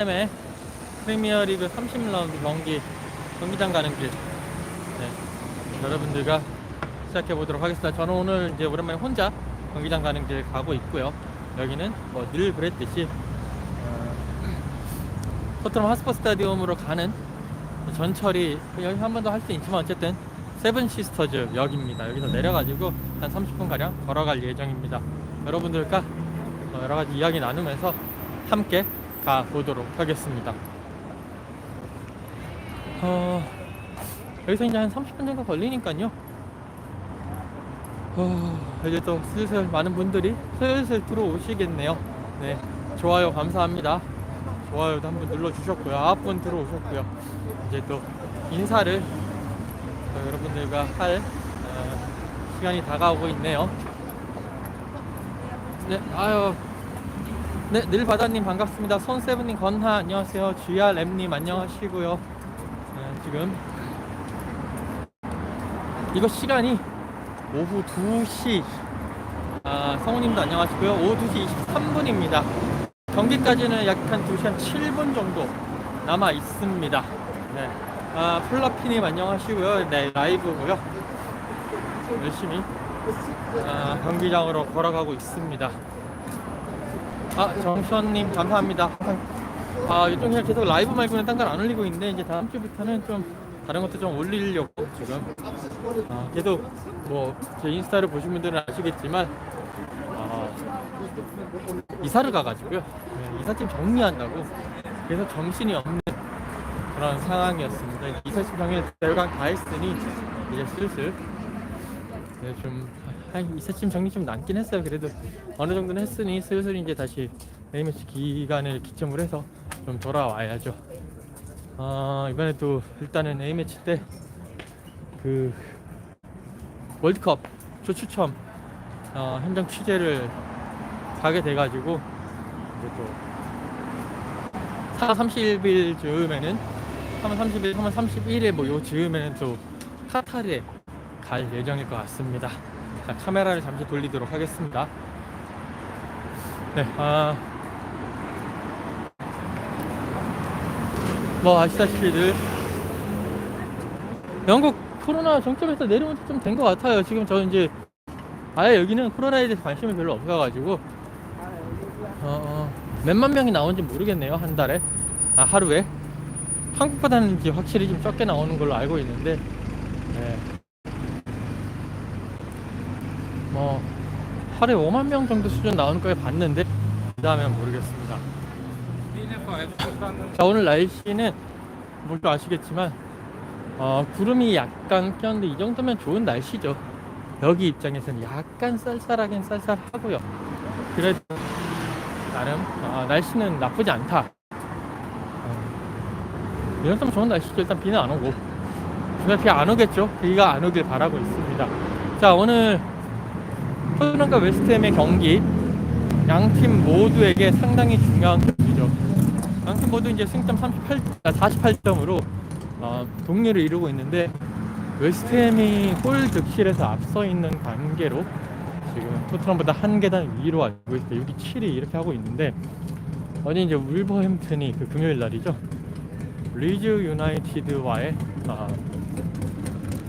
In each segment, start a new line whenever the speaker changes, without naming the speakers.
토트넘의 프리미어리그 30라운드 경기 경기장 가는 길 네, 여러분들과 시작해 보도록 하겠습니다. 저는 오늘 이제 오랜만에 혼자 경기장 가는 길 가고 있고요. 여기는 뭐 늘 그랬듯이 어, 토트넘 하스퍼 스타디움으로 가는 전철이 여기 한 번 더 할 수 있지만 어쨌든 세븐 시스터즈 역입니다. 여기서 내려가지고 한 30분 가량 걸어갈 예정입니다. 여러분들과 어, 여러 가지 이야기 나누면서 함께 가 보도록 하겠습니다. 어, 여기서 이제 한 30분 정도 걸리니까요. 어, 이제 또 슬슬 많은 분들이 슬슬 들어오시겠네요. 네, 좋아요 감사합니다. 좋아요도 한번 눌러주셨고요. 아홉 분 들어오셨고요. 이제 또 인사를 어, 여러분들과 할 어, 시간이 다가오고 있네요. 네, 아유. 네, 늘바다님 반갑습니다. 손세븐님 건하 안녕하세요. GRM님 안녕하시고요. 네, 지금 이거 시간이 오후 2시 아, 성우님도 안녕하시고요. 오후 2시 23분입니다. 경기까지는 약 한 2시 한 7분 정도 남아 있습니다. 네. 아, 플라피님 안녕하시고요. 네, 라이브고요. 열심히 아, 경기장으로 걸어가고 있습니다. 아, 정수원님 감사합니다. 아, 요즘 그냥 계속 라이브 말고는 딴 걸 안 올리고 있는데 이제 다음 주부터는 좀 다른 것도 좀 올리려고 지금 아, 계속 뭐 제 인스타를 보신 분들은 아시겠지만 아, 이사를 가가지고요. 네, 이삿짐 정리한다고 그래서 정신이 없는 그런 상황이었습니다. 이삿짐 정리 대강 다 했으니 이제 슬슬 네, 좀 한 이삿짐 정리 좀 남긴 했어요. 그래도 어느 정도는 했으니 슬슬 이제 다시 A매치 기간을 기점으로 해서 좀 돌아와야죠. 아 이번에 또 일단은 A매치 때 그 월드컵 조추첨 어, 현장 취재를 가게 돼가지고 이제 또 4월 30일 즈음에는 3월 30일, 3월 31일 뭐 요 즈음에는 또 카타르에 갈 예정일 것 같습니다. 자, 카메라를 잠시 돌리도록 하겠습니다. 네, 아, 뭐 아시다시피들. 영국 코로나 정점에서 내려온 지 좀 된 것 같아요. 지금 저는 이제 아예 여기는 코로나에 대해서 관심이 별로 없어가지고. 어, 어, 몇만 명이 나온지 모르겠네요 한 달에. 아 하루에. 한국보다는 이제 확실히 좀 적게 나오는 걸로 알고 있는데. 네. 뭐 하루에 5만 명 정도 수준 나오는 거에 봤는데 그 다음엔 모르겠습니다. 자 오늘 날씨는 모두 아시겠지만 어, 구름이 약간 꼈는데 이 정도면 좋은 날씨죠. 여기 입장에서는 약간 쌀쌀하긴 쌀쌀하고요. 그래도 나름 어, 날씨는 나쁘지 않다. 어, 이 정도면 좋은 날씨죠. 일단 비는 안 오고. 정말 비안 오겠죠. 비가 안 오길 바라고 있습니다. 자 오늘 토트넘과 웨스트햄의 경기 양 팀 모두에게 상당히 중요한 경기죠. 양 팀 모두 이제 승점 38, 48점으로 어, 동률을 이루고 있는데 웨스트햄이 골 득실에서 앞서 있는 관계로 지금 토트넘보다 한 계단 위로 알고 있어요. 6위 7위 이렇게 하고 있는데 어제 이제 울버햄튼이 그 금요일 날이죠. 리즈 유나이티드와의 어,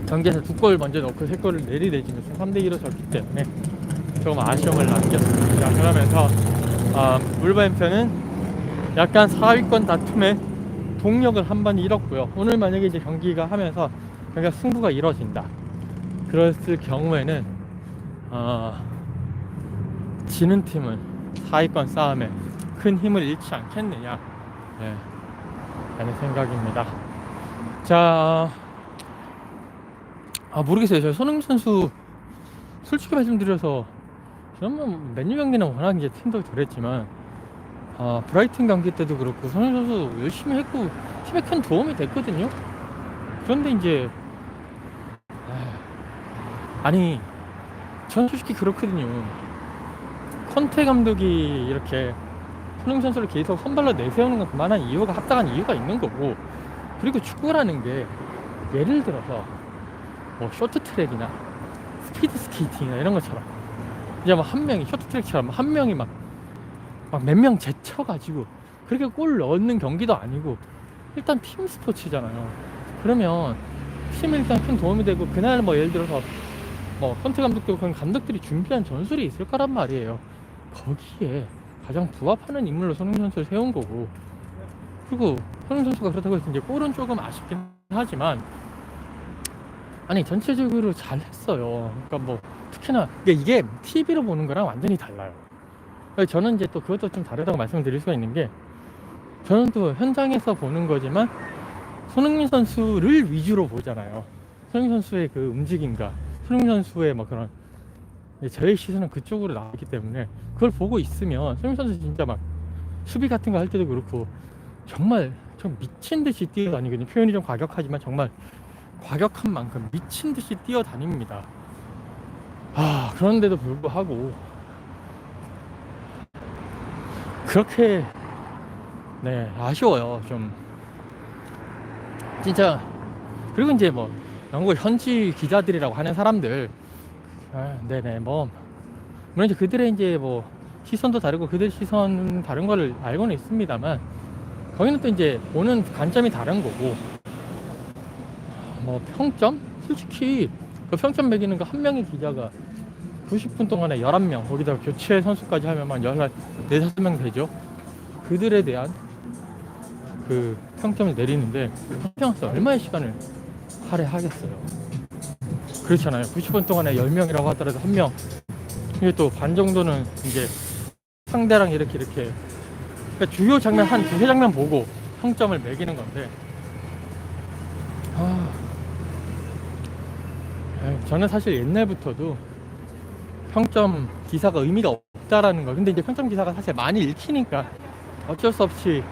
경기에서 두 골 먼저 넣고 세 골을 내리내주면서 3대 2로 졌기 때문에 조금 아쉬움을 남겼습니다. 그러면서 어, 울버햄튼은 약간 4위권 다툼에 동력을 한 번 잃었고요. 오늘 만약에 이제 경기가 하면서 경기가 승부가 이뤄진다. 그랬을 경우에는 어, 지는 팀은 4위권 싸움에 큰 힘을 잃지 않겠느냐. 네, 라는 생각입니다. 자, 아 모르겠어요. 저 손흥민 선수 솔직히 말씀드려서 저는 맨유 경기는 워낙 이제 팀도 그랬지만 아 브라이튼 경기 때도 그렇고 손흥민 선수 열심히 했고 팀에 큰 도움이 됐거든요. 그런데 이제 에휴, 아니 전 솔직히 그렇거든요. 컨테 감독이 이렇게 손흥민 선수를 계속 선발로 내세우는 건 그만한 이유가 합당한 이유가 있는 거고 그리고 축구라는 게 예를 들어서 뭐 쇼트트랙이나 스피드 스케이팅이나 이런 것처럼 이제 뭐한 명이 쇼트트랙처럼 한 명이 막 막 몇 명 제쳐가지고 그렇게 골 넣는 경기도 아니고 일단 팀 스포츠잖아요. 그러면 팀에 일단 큰 도움이 되고 그날 뭐 예를 들어서 뭐 컨테 감독도 그런 감독들이 준비한 전술이 있을 거란 말이에요. 거기에 가장 부합하는 인물로 손흥민 선수를 세운 거고 그리고 손흥민 선수가 그렇다고 해서 이제 골은 조금 아쉽긴 하지만 아니 전체적으로 잘했어요. 그러니까 뭐 특히나 이게, 이게 TV로 보는 거랑 완전히 달라요. 그래서 저는 이제 또 그것도 좀 다르다고 말씀드릴 수가 있는 게 저는 또 현장에서 보는 거지만 손흥민 선수를 위주로 보잖아요. 손흥민 선수의 그 움직임과 손흥민 선수의 뭐 그런 저의 시선은 그쪽으로 나왔기 때문에 그걸 보고 있으면 손흥민 선수 진짜 막 수비 같은 거 할 때도 그렇고 정말 좀 미친 듯이 뛰어다니거든요. 표현이 좀 과격하지만 정말 과격한 만큼 미친 듯이 뛰어다닙니다. 아 그런데도 불구하고 그렇게 네 아쉬워요 좀. 진짜. 그리고 이제 뭐 영국 현지 기자들이라고 하는 사람들. 아, 네네 뭐. 물론 이제 그들의 이제 뭐 시선도 다르고 그들 시선은 다른 거를 알고는 있습니다만 거기는 또 이제 보는 관점이 다른 거고. 뭐 평점? 솔직히 그 평점 매기는 거 한 명의 기자가 90분 동안에 11명 거기다 교체 선수까지 하면 한 14, 5명 되죠. 그들에 대한 그 평점을 내리는데 평점에서 얼마의 시간을 할애하겠어요. 그렇잖아요. 90분 동안에 10명이라고 하더라도 한 명. 이게 또 반 정도는 이제 상대랑 이렇게 이렇게. 그러니까 주요 장면 한 두세 장면 보고 평점을 매기는 건데 아, 에이, 저는 사실 옛날부터도 평점 기사가 의미가 없다라는 거. 근데 이제 평점 기사가 사실 많이 읽히니까 어쩔 수 없이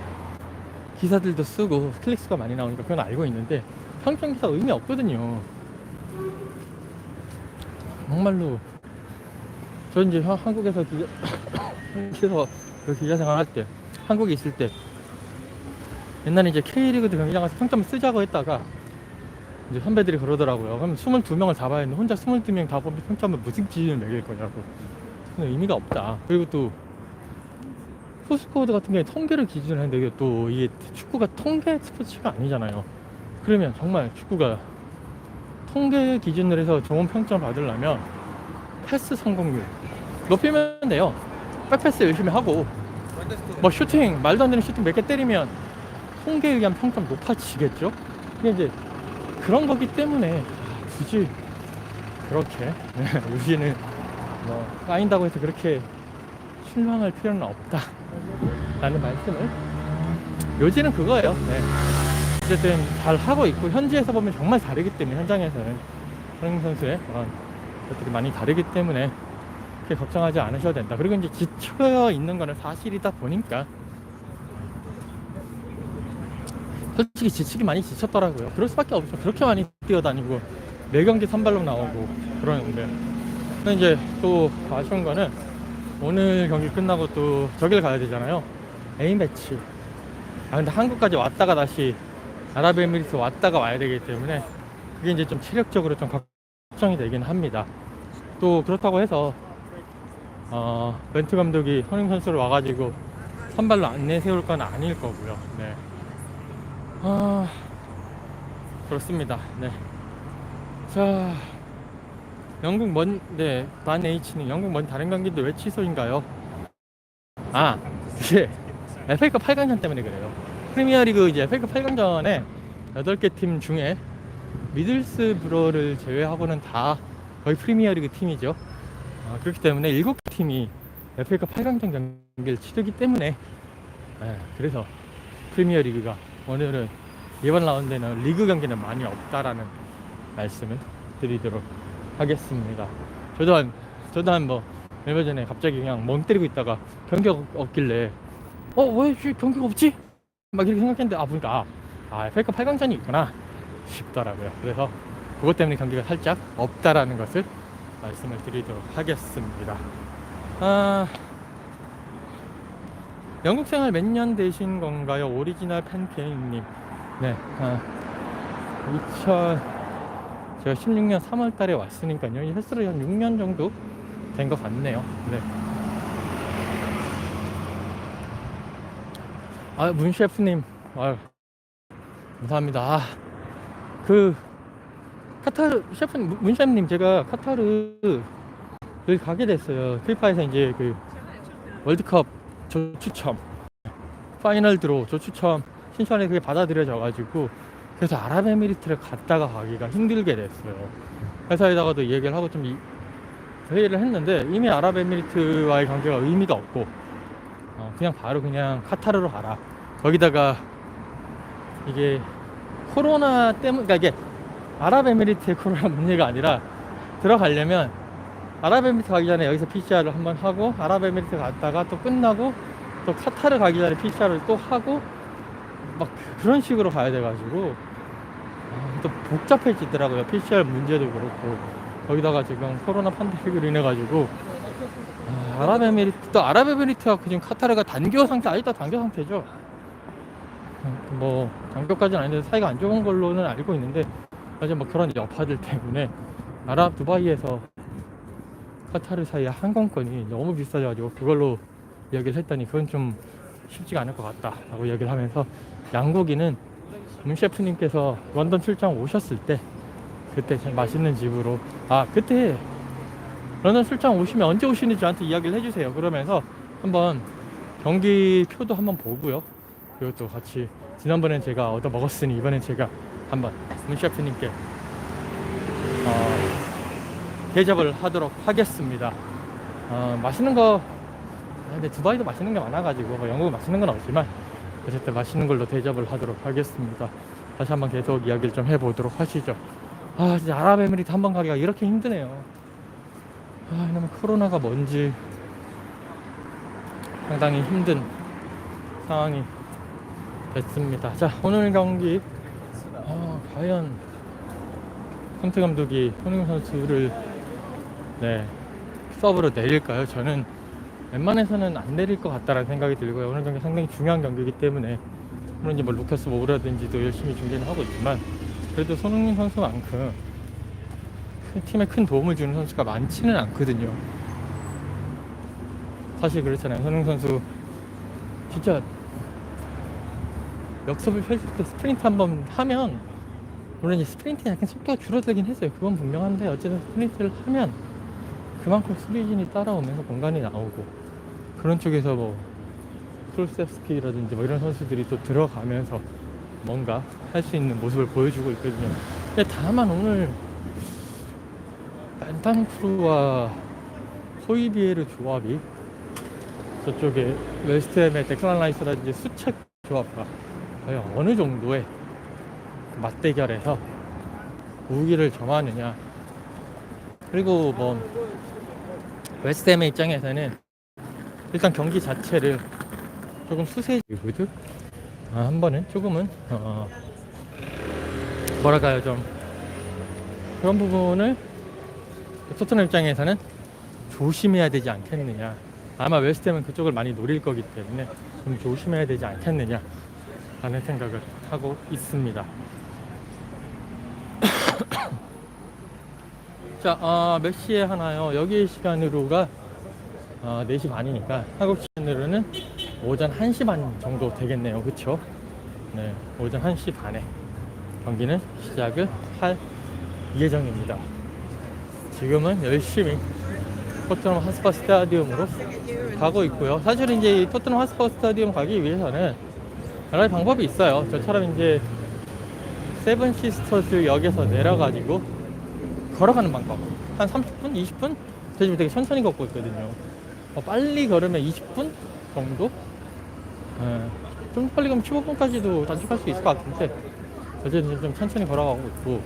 기사들도 쓰고 클릭수가 많이 나오니까 그건 알고 있는데 평점 기사 의미 없거든요. 정말로 저 이제 한- 한국에서 기자 한국에서 그 기자 생활할 때 한국에 있을 때 옛날에 이제 K리그도 경기장 가서 평점 쓰자고 했다가 이제 선배들이 그러더라고요. 그럼 22명을 다 봐야 했는데 혼자 22명 다 보면 평점을 무슨 기준을 매길 거냐고. 의미가 없다. 그리고 또 포스코드 같은 경우에 통계를 기준으로 하는데 이게 또 이게 축구가 통계 스포츠가 아니잖아요. 그러면 정말 축구가 통계 기준으로 해서 좋은 평점을 받으려면 패스 성공률 높이면 돼요. 백패스 열심히 하고 뭐 슈팅 말도 안 되는 슈팅 몇 개 때리면 통계에 의한 평점 높아지겠죠. 근데 이제 그런 거기 때문에 굳이 그렇게 요지는 뭐 까인다고 해서 그렇게 실망할 필요는 없다 라는 말씀을 요지는 그거예요 네. 어쨌든 잘 하고 있고 현지에서 보면 정말 다르기 때문에 현장에서는 손흥민 선수의 그런 것들이 많이 다르기 때문에 그렇게 걱정하지 않으셔도 된다 그리고 이제 지쳐 있는 거는 사실이다 보니까 솔직히 지치기 많이 지쳤더라고요. 그럴 수밖에 없죠. 그렇게 많이 뛰어다니고 매 경기 선발로 나오고 그러는데. 근데 이제 또 아쉬운 거는 오늘 경기 끝나고 또 저길 가야 되잖아요. A 매치. 아 근데 한국까지 왔다가 다시 아랍에미리트 왔다가 와야 되기 때문에 그게 이제 좀 체력적으로 좀 걱정이 되긴 합니다. 또 그렇다고 해서 어, 멘트 감독이 손흥민 선수를 와가지고 선발로 안 내세울 건 아닐 거고요. 네. 아 그렇습니다. 네. 자 영국 먼 네, 반 H는 영국 먼 다른 경기도 왜 취소인가요? 아 이게 FA컵 8강전 때문에 그래요. 프리미어리그 이제 FA컵 8강전에 8개 팀 중에 미들스브로를 제외하고는 다 거의 프리미어리그 팀이죠. 아, 그렇기 때문에 7팀이 FA컵 8강전 경기를 치르기 때문에 네, 그래서 프리미어리그가 오늘은 이번 라운드에는 리그 경기는 많이 없다라는 말씀을 드리도록 하겠습니다. 저도 한 저도 한뭐 얼마 전에 갑자기 그냥 멍 때리고 있다가 경기가 없- 없길래 어 왜 경기가 없지? 막 이렇게 생각했는데 아 보니까 아, 아 FA컵 8강전이 있구나 싶더라고요. 그래서 그것 때문에 경기가 살짝 없다라는 것을 말씀을 드리도록 하겠습니다. 아 영국 생활 몇 년 되신 건가요? 오리지널 팬케이님. 네. 아, 2000, 제가 16년 3월 달에 왔으니까요. 이 횟수로 한 6년 정도 된 것 같네요. 네. 아, 문 셰프님. 아유, 감사합니다. 아, 그, 카타르, 셰프님, 문 셰프님, 제가 카타르, 여기 가게 됐어요. 필파에서 이제 그, 월드컵 조추첨, 파이널 드로 조추첨 신청에 그게 받아들여져 가지고, 그래서 아랍에미리트를 갔다가 가기가 힘들게 됐어요. 회사에다가도 얘기를 하고 좀 이- 회의를 했는데, 이미 아랍에미리트와의 관계가 의미가 없고, 어, 그냥 바로 그냥 카타르로 가라. 거기다가 이게 코로나 때문, 그러니까 이게 아랍에미리트의 코로나 문제가 아니라 들어가려면 아랍에미리트 가기 전에 여기서 PCR을 한번 하고 아랍에미리트 갔다가 또 끝나고 또 카타르 가기 전에 PCR을 또 하고 막 그런 식으로 가야 돼가지고 아, 또 복잡해지더라고요. PCR 문제도 그렇고 거기다가 지금 코로나 판데믹으로 인해 가지고 아, 아랍에미리트 또 아랍에미리트와 지금 카타르가 단교 상태 아직도 단교 상태죠. 음, 뭐 단교까지는 아닌데 사이가 안 좋은 걸로는 알고 있는데 아직 뭐 그런 여파들 때문에 아랍 두바이에서 카타르 사이에 항공권이 너무 비싸져가지고 그걸로 이야기를 했더니 그건 좀 쉽지가 않을 것 같다 라고 이야기를 하면서 양고기는 문 셰프님께서 런던 출장 오셨을 때 그때 참 맛있는 집으로 아 그때 런던 출장 오시면 언제 오시는지 저한테 이야기를 해주세요. 그러면서 한번 경기 표도 한번 보고요. 또 같이 지난번엔 제가 얻어 먹었으니 이번엔 제가 한번 문 셰프님께 어, 대접을 하도록 하겠습니다 어, 맛있는 거 아, 근데 두바이도 맛있는 게 많아가지고 뭐 영국은 맛있는 건 없지만 어쨌든 맛있는 걸로 대접을 하도록 하겠습니다. 다시 한번 계속 이야기를 좀 해보도록 하시죠. 아 진짜 아랍에미리트 한 번 가기가 이렇게 힘드네요. 아 이놈의 코로나가 뭔지 상당히 힘든 상황이 됐습니다. 자 오늘 경기 아, 과연 콘테 감독이 손흥민 선수를 네 서브로 내릴까요? 저는 웬만해서는 안 내릴 것 같다라는 생각이 들고요. 오늘 경기 상당히 중요한 경기이기 때문에 물론 이제 뭐 루카스 모우라든지도 열심히 중계는 하고 있지만 그래도 손흥민 선수만큼 큰 팀에 큰 도움을 주는 선수가 많지는 않거든요. 사실 그렇잖아요. 손흥민 선수 진짜 역습을 펼칠 때 스프린트 한 번 하면 물론 이제 스프린트가 약간 속도가 줄어들긴 했어요. 그건 분명한데 어쨌든 스프린트를 하면 그만큼 수비진이 따라오면서 공간이 나오고 그런 쪽에서 뭐 크루세프스키라든지 뭐 이런 선수들이 또 들어가면서 뭔가 할 수 있는 모습을 보여주고 있거든요. 근데 다만 오늘 벤탄쿠르와 호이비에르 조합이 저쪽에 웨스트햄의 데클란 라이스라든지 수책 조합과 과연 어느 정도의 그 맞대결에서 우위를 점하느냐 그리고 뭐 웨스트햄의 입장에서는 일단 경기 자체를 조금 수세지거든 아, 한 번은 조금은 어, 뭐랄까요 좀. 그런 부분을 토트넘 입장에서는 조심해야 되지 않겠느냐. 아마 웨스트햄은 그쪽을 많이 노릴 거기 때문에 좀 조심해야 되지 않겠느냐 라는 생각을 하고 있습니다 자, 어, 몇 시에 하나요? 여기 시간으로가 어, 4시 반이니까 한국 시간으로는 오전 1시 반 정도 되겠네요. 그쵸? 네, 오전 1시 반에 경기는 시작을 할 예정입니다. 지금은 열심히 토트넘 하스퍼 스타디움으로 가고 있고요. 사실 이제 이 토트넘 하스퍼 스타디움 가기 위해서는 여러 가지 방법이 있어요. 저처럼 이제 세븐 시스터즈 역에서 내려가지고 걸어가는 방법. 한 30분, 20분? 저 지금 되게 천천히 걷고 있거든요. 어, 빨리 걸으면 20분 정도? 예, 좀 빨리 가면 15분까지도 단축할 수 있을 것 같은데, 어쨌든 좀 천천히 걸어가고 있고,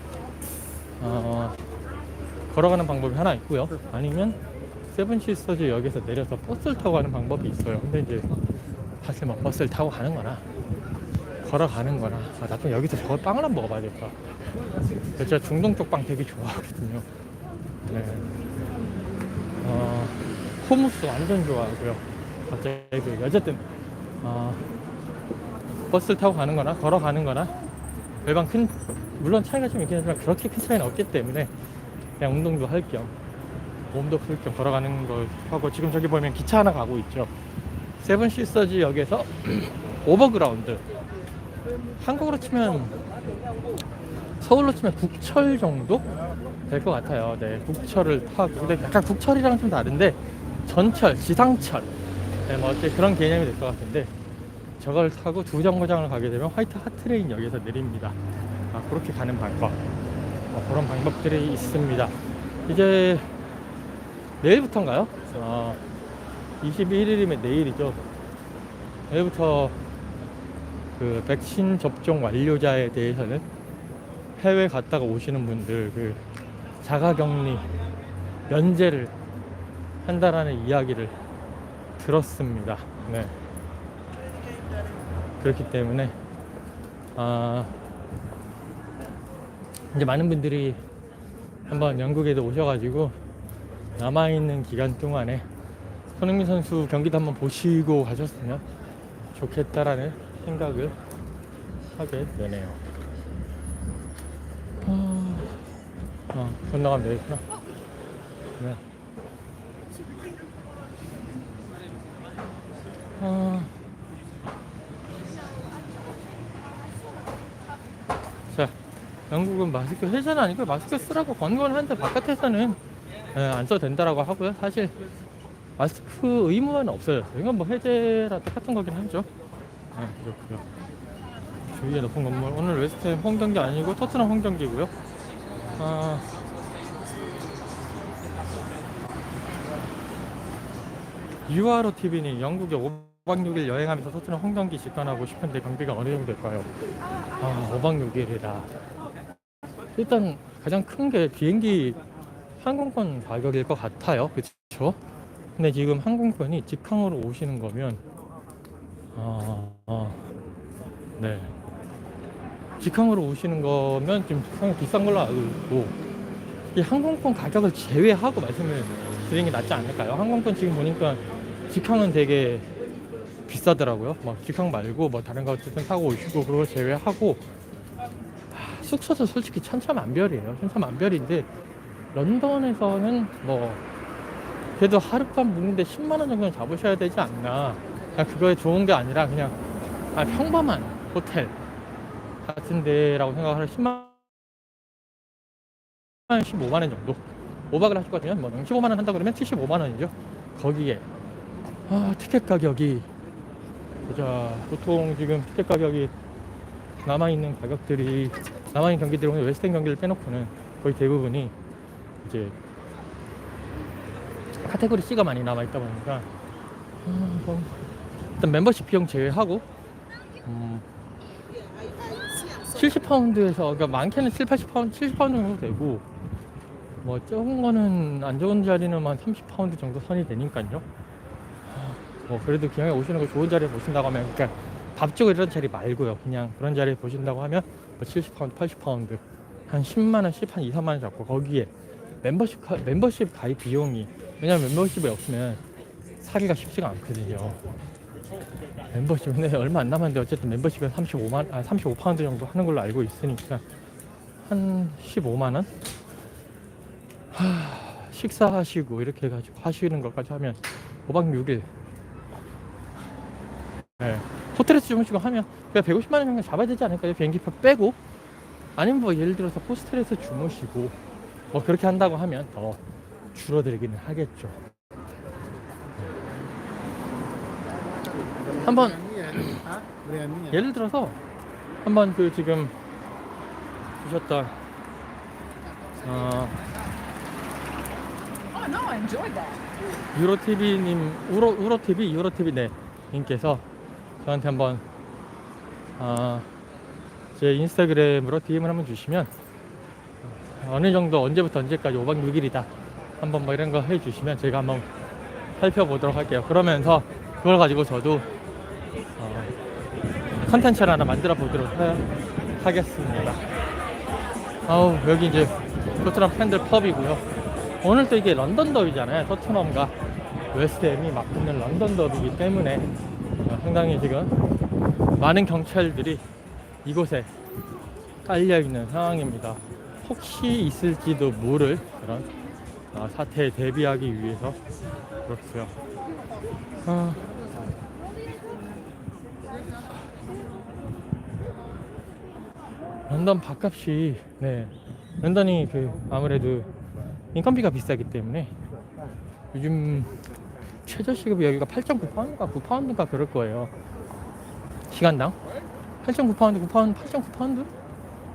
어, 걸어가는 방법이 하나 있고요. 아니면 세븐 시스터즈 역에서 내려서 버스를 타고 가는 방법이 있어요. 근데 이제 사실 뭐 버스를 타고 가는 거나, 걸어가는 거나, 아, 나중에 여기서 저걸 빵을 한번 먹어봐야겠다. 제가 중동 쪽 빵 되게 좋아하거든요. 네. 어, 호무스 완전 좋아하고요. 갑자기 그 어쨌든 어, 버스를 타고 가는 거나 걸어가는 거나 별반 큰 물론 차이가 좀 있긴 하지만 그렇게 큰 차이는 없기 때문에 그냥 운동도 할 겸 몸도 풀 겸 걸어가는 걸 하고 지금 저기 보면 기차 하나 가고 있죠. 세븐 시스터즈 역에서 오버그라운드 한국으로 치면 서울로 치면 국철 정도 될 것 같아요. 네, 국철을 타고 근데 약간 국철이랑 좀 다른데 전철, 지상철 네, 뭐 어째 그런 개념이 될 것 같은데 저걸 타고 두 정거장을 가게 되면 화이트 하트레인 역에서 내립니다. 아, 그렇게 가는 방법. 어, 그런 방법들이 있습니다. 이제 내일부터인가요? 어, 21일이면 내일이죠. 내일부터 그 백신 접종 완료자에 대해서는 해외 갔다가 오시는 분들 그 자가격리 면제를 한다라는 이야기를 들었습니다. 네. 그렇기 때문에 아 이제 많은 분들이 한번 영국에도 오셔가지고 남아있는 기간 동안에 손흥민 선수 경기도 한번 보시고 가셨으면 좋겠다라는 생각을 하게 되네요. 아, 어, 건너가면 되겠구나. 네. 아. 자, 영국은 마스크 해제는 아니고 마스크 쓰라고 권고는 하는데 바깥에서는 예, 안 써도 된다라고 하고요. 사실 마스크 의무화는 없어졌어요. 이건 뭐 해제라 똑같은 거긴 하죠. 네, 그렇고요. 주위에 높은 건물. 오늘 웨스트햄 홈 경기 아니고 토트넘 홈 경기고요. 아, 유아로 TV는 영국에 5박 6일 여행하면서 토트넘 홈 경기 직관하고 싶은데 경비가 어느 정도 될까요? 아, 5박 6일이라. 일단 가장 큰 게 비행기 항공권 가격일 것 같아요. 그렇죠? 근데 지금 항공권이 직항으로 오시는 거면 아, 아, 네. 직항으로 오시는 거면 좀 상당히 비싼 걸로 알고 있고 이 항공권 가격을 제외하고 말씀을 드리는 게 낫지 않을까요? 항공권 지금 보니까 직항은 되게 비싸더라고요. 막 직항 말고 뭐 다른 거 어쨌든 타고 오시고 그걸 제외하고 아, 숙소도 솔직히 천차만별이에요. 천차만별인데 런던에서는 뭐 그래도 하룻밤 묵는데 10만 원 정도는 잡으셔야 되지 않나. 그냥 그거에 좋은 게 아니라 그냥 아, 평범한 호텔 같은 데라고 생각을 하면 10만 원, 15만 원 정도. 5박을 하실 거면 뭐 15만 원 한다 그러면 75만 원이죠. 거기에 아, 티켓 가격이 보자 보통 지금 티켓 가격이 남아 있는 가격들이 남아 있는 경기들 오늘 웨스턴 경기를 빼놓고는 거의 대부분이 이제 카테고리 C가 많이 남아 있다 보니까 음, 뭐, 일단 멤버십 비용 제외하고 음, 70파운드에서 그러니까 많게는 7, 80파운드, 70파운드 정도 되고 뭐 적은 거는 안 좋은 자리는 한 30파운드 정도 선이 되니까요. 뭐 그래도 기왕에 오시는 거 좋은 자리에 보신다고 하면 그러니까 밥주고 이런 자리 말고요. 그냥 그런 자리에 보신다고 하면 뭐 70파운드, 80파운드 한 10만 원, 10, 한 2, 3만 원 잡고 거기에 멤버십 가, 멤버십 가입 비용이 왜냐면 멤버십이 없으면 사기가 쉽지가 않거든요. 멤버십 근데 얼마 안 남았는데 어쨌든 멤버십은 35만 아 35파운드 정도 하는 걸로 알고 있으니까 한 15만 원 하, 식사하시고 이렇게 해가지고 하시는 것까지 하면 5박 6일 네. 호텔에서 주무시고 하면 그냥 150만 원 정도 잡아야 되지 않을까요? 비행기표 빼고 아니면 뭐 예를 들어서 호스텔에서 주무시고 뭐 그렇게 한다고 하면 더 줄어들기는 하겠죠. 한번? 예를 들어서 한번 그 지금 주셨던 어,
Oh no, I enjoyed that.
유로 TV님 우로 우로 TV 유로 TV 네 님께서 저한테 한번 어, 제 인스타그램으로 DM을 한번 주시면 어느 정도 언제부터 언제까지 5박 6일이다 한번 뭐 이런 거 해주시면 제가 한번 살펴보도록 할게요. 그러면서 그걸 가지고 저도 어, 컨텐츠를 하나 만들어 보도록 하, 하겠습니다. 아우 여기 이제 토트넘 팬들 펍이고요. 오늘 또 이게 런던 더비잖아요. 토트넘과 웨스트햄이 맞붙는 런던 더비이기 때문에 어, 상당히 지금 많은 경찰들이 이곳에 깔려 있는 상황입니다. 혹시 있을지도 모를 그런 어, 사태에 대비하기 위해서 그렇고요. 어, 런던 밥값이 네. 런던이 그 아무래도 인건비가 비싸기 때문에 요즘 최저 시급이 여기가 8.9파운드인가 9파운드인가 그럴 거예요. 시간당? 8.9파운드 9파운드 8.9파운드?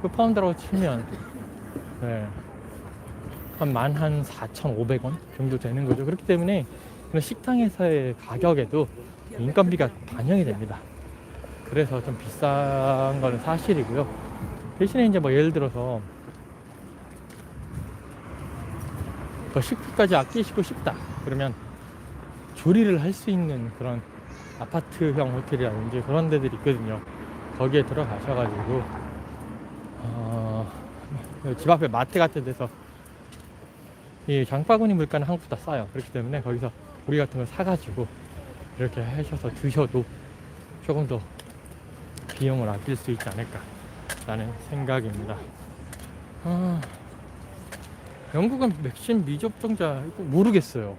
9파운드라고 치면 네. 한 만 한 4,500원 정도 되는 거죠. 그렇기 때문에 그런 식당에서의 가격에도 인건비가 반영이 됩니다. 그래서 좀 비싼 거는 사실이고요 대신에 이제 뭐 예를 들어서 더 식비까지 아끼시고 싶다. 그러면 조리를 할 수 있는 그런 아파트형 호텔이라든지 그런 데들이 있거든요. 거기에 들어가셔가지고 어, 집 앞에 마트 같은 데서 이 장바구니 물가는 한국보다 싸요. 그렇기 때문에 거기서 고기 같은 거 사가지고 이렇게 하셔서 드셔도 조금 더 비용을 아낄 수 있지 않을까 라는 생각입니다. 아, 영국은 백신 미접종자 모르겠어요.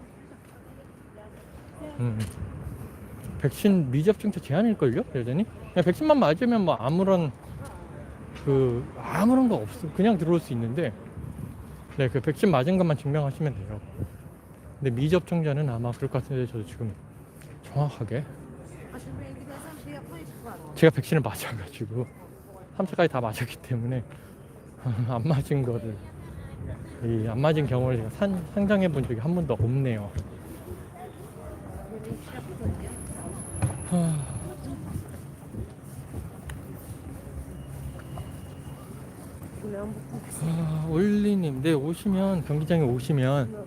음. 백신 미접종자 제한일걸요 여전히? 백신만 맞으면 뭐 아무런 그 아무런 거 없어. 그냥 들어올 수 있는데 네 그 백신 맞은 것만 증명하시면 돼요. 근데 미접종자는 아마 그럴 것 같은데 저도 지금 정확하게. 제가 백신을 맞아가지고 3차까지 다 맞았기 때문에 안 맞은 거를 이 안 맞은 경우를 제가 산, 상상해 본 적이 한 번도 없네요. 하... 아, 올리님, 네 오시면 경기장에 오시면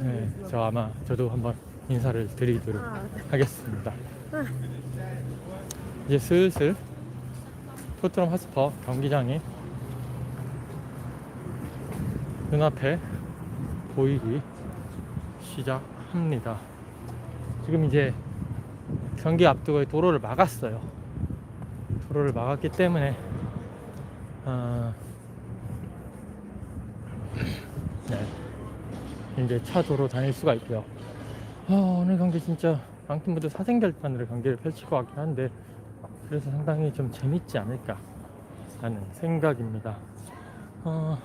네, 저 아마 저도 한번 인사를 드리도록 하겠습니다. 이제 슬슬 토트넘 하스퍼 경기장이 눈앞에 보이기 시작합니다. 지금 이제 경기 앞두고 도로를 막았어요. 도로를 막았기 때문에 어, 네, 이제 차 도로 다닐 수가 있고요. 아, 오늘 경기 진짜 양 팀 모두 사생결단으로 경기를 펼칠 것 같긴 한데 그래서 상당히 좀 재밌지 않을까 라는 생각입니다. 어...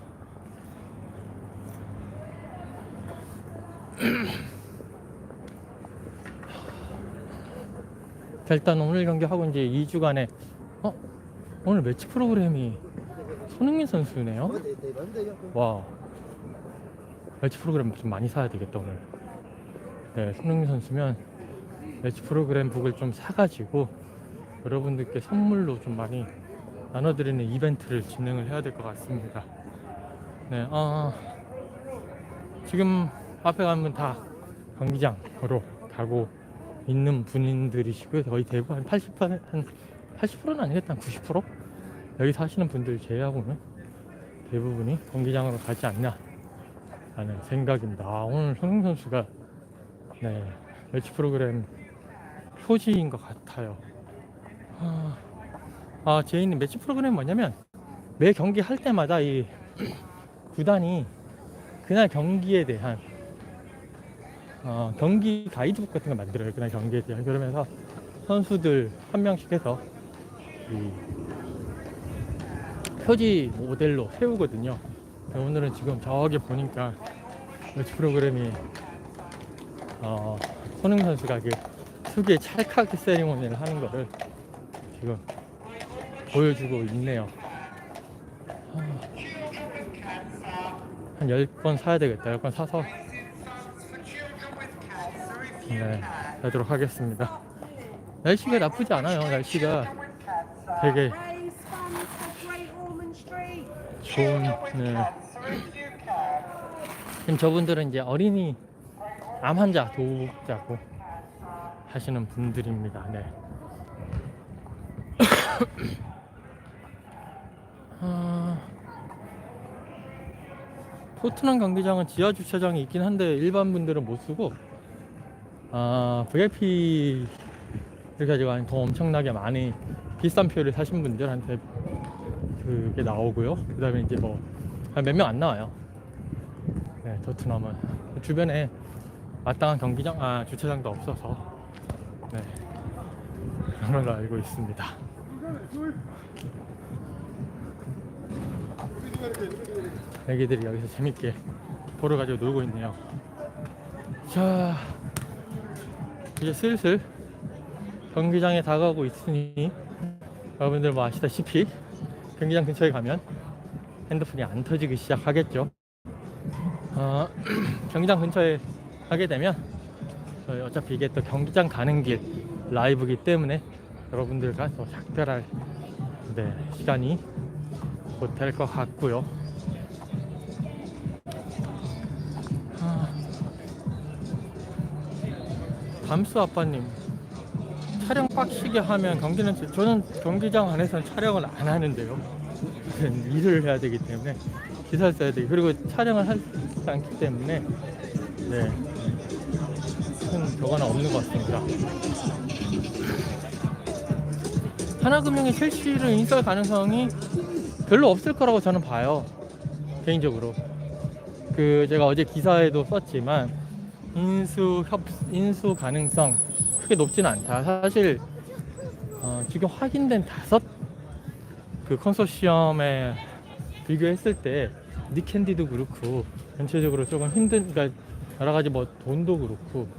자, 일단 오늘 경기 하고 이제 2주간에 어? 오늘 매치 프로그램이 손흥민 선수네요. 와 매치 프로그램 좀 많이 사야 되겠다 오늘. 네, 손흥민 선수면 매치 프로그램 북을 좀 사가지고 여러분들께 선물로 좀 많이 나눠드리는 이벤트를 진행을 해야 될 것 같습니다. 네, 어, 지금 앞에 가면 다 경기장으로 가고 있는 분들이시고요. 거의 대부분 한 80%, 한 80%는 아니겠다. 한 90%? 여기 사시는 분들 제외하고는 대부분이 경기장으로 가지 않나 라는 생각입니다. 아, 오늘 손흥민 선수가 네, 매치 프로그램 표지인 것 같아요. 아, 아 제이님 매치 프로그램 뭐냐면 매 경기 할 때마다 이 구단이 그날 경기에 대한 어, 경기 가이드북 같은 거 만들어요. 그날 경기에 대한 그러면서 선수들 한 명씩 해서 이 표지 모델로 세우거든요. 오늘은 지금 저기 보니까 매치 프로그램이 어, 손흥민 선수가 그 특유의 찰칵 세리머니를 하는 거를 지금 보여주고 있네요. 한 10번 사야 되겠다. 10번 사서 네, 하도록 하겠습니다. 날씨가 나쁘지 않아요. 날씨가 되게 좋은 네. 지금 저분들은 이제 어린이 암 환자 도우자고 하시는 분들입니다. 네. 아, 토트넘 경기장은 지하 주차장이 있긴 한데 일반 분들은 못 쓰고 아, VIP 이렇게 가지고 더 엄청나게 많이 비싼 표를 사신 분들한테 그게 나오고요. 그 다음에 이제 뭐 몇 명 안 나와요. 네, 토트넘은 주변에 마땅한 경기장, 아 주차장도 없어서 네 그런 걸로 알고 있습니다. 애기들이 여기서 재밌게 볼을 가지고 놀고 있네요. 자, 이제 슬슬 경기장에 다가오고 있으니 여러분들 뭐 아시다시피 경기장 근처에 가면 핸드폰이 안 터지기 시작하겠죠. 어, 경기장 근처에 가게 되면 저희 어차피 이게 또 경기장 가는 길 라이브기 때문에 여러분들과 또 작별할 네, 시간이 곧 될 것 같고요. 아, 밤수 아빠님 촬영 빡시게 하면 경기는 저는 경기장 안에서는 촬영을 안 하는데요. 일을 해야 되기 때문에 기사를 써야 되고 그리고 촬영을 하지 않기 때문에 네. 큰 저거는 없는 것 같습니다. 하나금융의 실시를 인수할 가능성이 별로 없을 거라고 저는 봐요. 개인적으로. 그 제가 어제 기사에도 썼지만 인수 협 인수 가능성 크게 높지는 않다. 사실 어, 지금 확인된 다섯 그 컨소시엄에 비교했을 때 니캔디도 그렇고 전체적으로 조금 힘든 그러니까 여러 가지 뭐 돈도 그렇고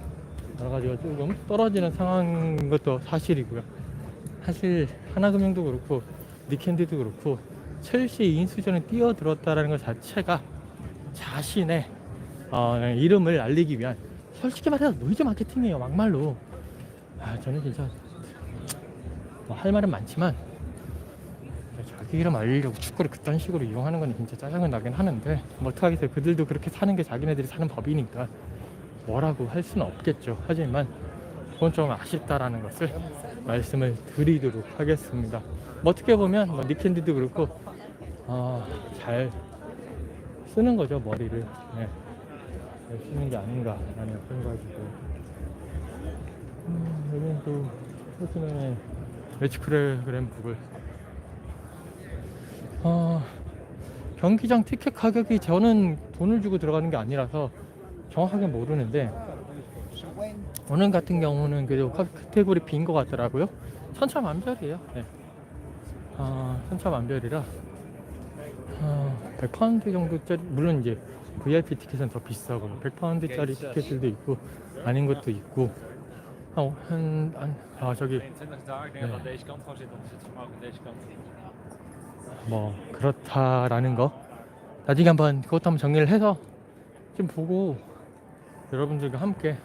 여러 가지가 조금 떨어지는 상황인 것도 사실이고요. 사실 하나금융도 그렇고 니캔디도 그렇고 첼시 인수전에 뛰어들었다라는 것 자체가 자신의 어, 이름을 알리기 위한 솔직히 말해서 노이즈 마케팅이에요 막말로. 아 저는 진짜 뭐 할 말은 많지만 자기 이름 알리려고 축구를 그딴 식으로 이용하는 건 진짜 짜증은 나긴 하는데 뭐 어떡하겠어요. 그들도 그렇게 사는 게 자기네들이 사는 법이니까 뭐라고 할 수는 없겠죠. 하지만 그건 좀 아쉽다라는 것을 말씀을 드리도록 하겠습니다. 뭐 어떻게 보면 뭐 니캔디도 그렇고 어, 잘 쓰는 거죠 머리를. 네. 잘 쓰는 게 아닌가라는 생각이고. 음, 여기는 또 토트넘의 매치크레그램 북을. 어, 경기장 티켓 가격이 저는 돈을 주고 들어가는 게 아니라서 정확하게 모르는데 오늘 같은 경우는 그래도 카테고리 빈 것 같더라고요. 천차만별이에요. 네. 아, 천차만별이라 어, 100파운드 정도짜리 물론 이제 VIP 티켓은 더 비싸고 100파운드짜리 티켓들도 있고 아닌 것도 있고. 어, 한, 한, 아 저기.
22 daar, ik denk dat we aan deze kant gaan zitten, dan zit je maar ook aan deze kant.
뭐 그렇다라는 거? 나중에 한번 그것도 한번 정리를 해서 좀 보고 여러분들과 함께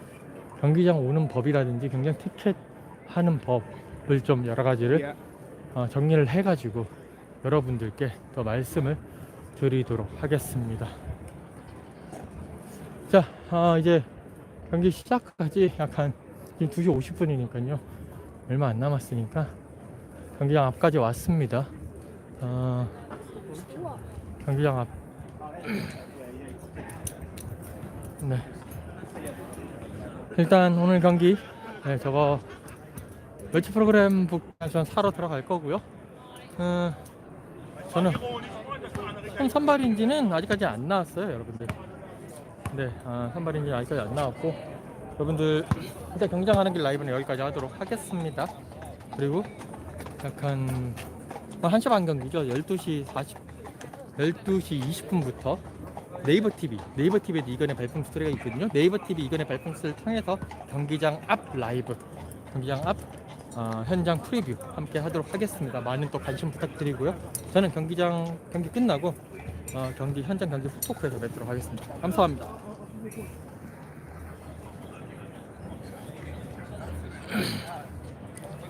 경기장 오는 법이라든지 경기장 티켓 하는 법을 좀 여러 가지를 어, 정리를 해가지고 여러분들께 더 말씀을 드리도록 하겠습니다. 자, 아, 이제 경기 시작까지 약한 지금 2시 50분이니까요. 얼마 안 남았으니까 경기장 앞까지 왔습니다. 어, 경기장 앞. 네. 일단 오늘 경기 네, 저거 멸치 프로그램 북전 사러 들어갈 거고요. 어, 저는 선 선발인지는 아직까지 안 나왔어요, 여러분들. 네, 아, 선발인지 는 아직까지 안 나왔고 여러분들 일단 경기장 하는 길 라이브는 여기까지 하도록 하겠습니다. 그리고 약한 한 1시 반 경기죠. 12시 40 12시 20분부터 네이버 TV, 네이버 TV에도 이건의 발품 스토리가 있거든요. 네이버 TV 이건의 발품 스토리를 통해서 경기장 앞 라이브, 경기장 앞 어, 현장 프리뷰 함께 하도록 하겠습니다. 많은 또 관심 부탁드리고요. 저는 경기장 경기 끝나고 어, 경기 현장 경기 후토크에서 뵙도록 하겠습니다. 감사합니다.